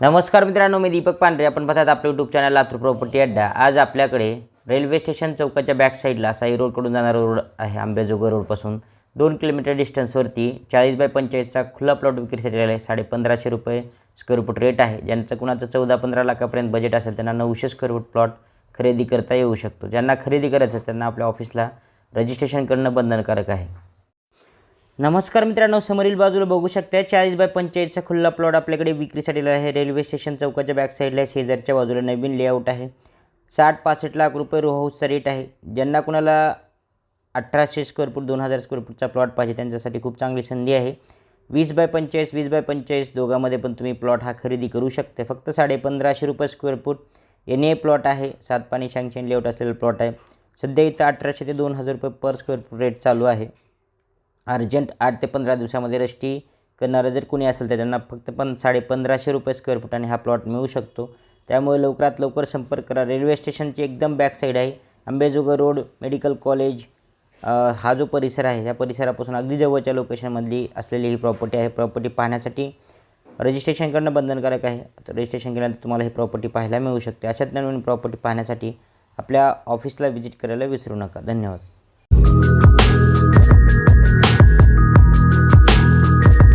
नमस्कार मित्रांनो मी दीपक पांढरे. आपण पाहतात आपलं यूट्यूब चॅनल लातूर प्रॉपर्टी अड्डा. आज आपल्याकडे रेल्वे स्टेशन चौकाच्या बॅक साईडला साई रोडकडून जाणारा रोड आहे आंबेजोगाई रोडपासून दोन किलोमीटर डिस्टन्सवरती चाळीस बाय पंचेचाळीसचा खुला प्लॉट विक्रीसाठी आलेला आहे. साडे पंधराशे रुपये स्क्वेअर फूट रेट आहे. ज्यांचं कुणाचं चौदा पंधरा लाखापर्यंत बजेट असेल त्यांना नऊशे स्क्वेअर फूट प्लॉट खरेदी करता येऊ शकतो. ज्यांना खरेदी करायचं असेल त्यांना आपल्या ऑफिसला रजिस्ट्रेशन करणं बंधनकारक आहे. नमस्कार मित्रांनो समोरील बाजूला बघू शकता चाळीस बाय पंचेचाळीसचा खुल्ला प्लॉट आपल्याकडे विक्रीसाठी आहे. रेल्वे स्टेशन चौकाच्या बॅक साईडला आहे. शेजारच्या बाजूला नवीन लेआउट आहे. साठ पासष्ट लाख रुपये रो हाऊसचा रेट आहे. ज्यांना कुणाला अठराशे स्क्वेअर फूट दोन हजार स्क्वेअर फूटचा प्लॉट पाहिजे त्यांच्यासाठी खूप चांगली संधी आहे. वीस बाय पंचेचाळीस वीस बाय पंचेचाळीस दोघांमध्ये पण तुम्ही प्लॉट हा खरेदी करू शकते. फक्त साडे पंधराशे रुपये square foot N A plot आहे. सात पाणी शँक्शन लेआउट असलेला प्लॉट आहे. सध्या इथं अठराशे ते दोन हजार रुपये पर स्क्वेअर फूट रेट चालू आहे. अर्जंट आठ ते पंधरा दिवसामध्ये रष्टी करणारं जर कोणी असेल तर त्यांना फक्त पण साडे पंधराशे रुपये स्क्वेअर फुटाने हा प्लॉट मिळू शकतो. त्यामुळे लवकरात लवकर संपर्क करा. रेल्वे स्टेशनची एकदम बॅक साईड आहे. आंबेजोगाई रोड मेडिकल कॉलेज हा जो परिसर आहे या परिसरापासून अगदी जवळच्या लोकेशनमधली असलेली ही प्रॉपर्टी आहे. प्रॉपर्टी पाहण्यासाठी रजिस्ट्रेशन करणं बंधनकारक आहे. तर रजिस्ट्रेशन केल्यानंतर तुम्हाला ही प्रॉपर्टी पाहायला मिळू शकते. अशाच नवीन प्रॉपर्टी पाहण्यासाठी आपल्या ऑफिसला व्हिजिट करायला विसरू नका. धन्यवाद.